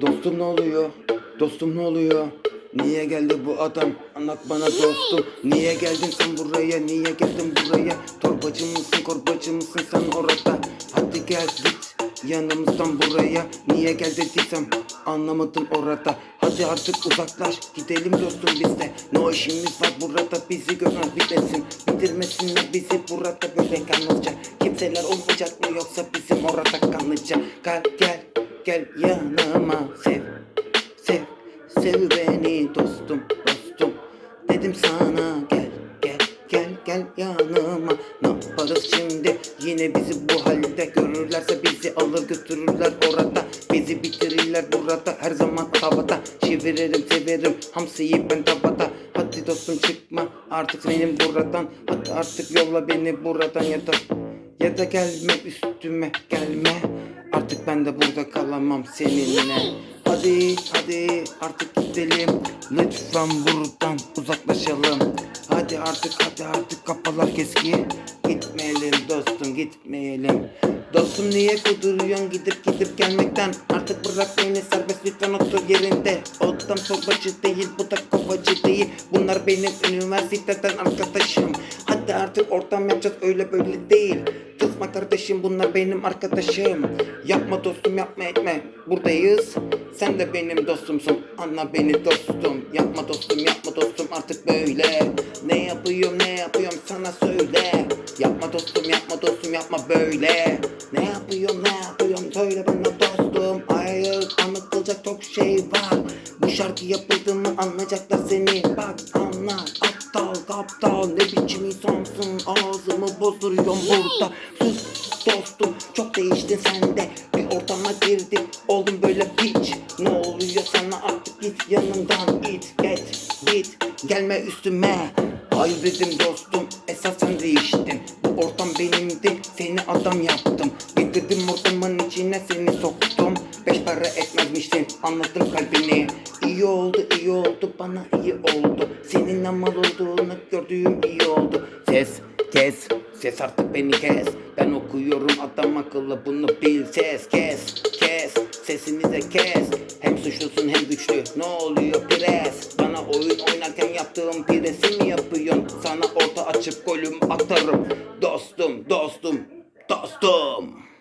Dostum ne oluyor? Dostum ne oluyor? Niye geldi bu adam? Anlat bana dostum. Niye geldin sen buraya? Niye geldin buraya? Torbacı mısın, korbacı mısın sen orada? Hadi gel git yanımızdan buraya. Niye gel dediysem anlamadım orada. Hadi artık uzaklaş gidelim dostum biz de. Ne işimiz var burada bizi gören bitmesin. Bitirmesinler bizi burada böyle kanlıca. Kimseler olmayacak mı yoksa bizim orada kanlıca. Gel gel gel yanıma sev sev sev beni dostum dostum. Dedim sana gel gel gel gel yanıma. Ne yaparız şimdi? Yine bizi bu halde Görürlerse bizi alır götürürler orada. Bizi bitirirler burada her zaman havada Çeviririm severim hamsiyi ben tabada Hadi dostum çıkma artık benim buradan. Hadi artık yolla beni buradan. Ya da Ya da gelme üstüme gelme ben de burada kalamam seninle. Hadi hadi artık gidelim. Lütfen buradan uzaklaşalım. Hadi artık hadi artık kapalar keski. Gitmeyelim dostum gitmeyelim. Dostum niye kuduruyorsun? Gidip gidip gelmekten Artık bırak beni. Serbest lütfen otur yerinde. Odam torbacı değil bu da kovacı değil. Bunlar benim üniversiteden arkadaşım. Hadi artık ortam yapacağız öyle böyle değil Kızma kardeşim bunlar benim arkadaşım. Yapma dostum yapma etme. Buradayız. Sen de benim dostumsun. Anla beni dostum. Yapma dostum yapma dostum. Artık böyle. Ne yapıyorum ne yapıyorum sana söyle. Yapma dostum yapma dostum yapma böyle. Ne yapıyorum ne yapıyorum söyle bana dostum. Hayır anlatılacak çok şey var. Bu şarkı yapıldı mı anlayacaklar seni. Bak anla aptal ne biçim insansın? Ağzımı bozduruyorsun burada. Sus dostum çok değiştin sen de Bir ortama girdik oldum böyle piç. Ne oluyor sana artık? Git yanımdan. İt get git. Gelme üstüme. Hayır dedim dostum esas sen değiştin. Bu ortam benimdi seni adam yaptım. Getirdim ortamın içine seni soktum. Beş para etmezmişsin anladım kalbini İyi oldu iyi oldu bana iyi oldu. Senin mal olduğunu gördüğüm iyi oldu. Ses kes ses artık beni kes. Ben okuyorum adam akıllı bunu bil. Ses kes kes sesini de kes. Hem suçlusun hem güçlü ne oluyor pres Bana oyun oynarken yaptığım piresi mi yapıyorsun? Sana orta açıp golüm atarım. Dostum dostum dostum.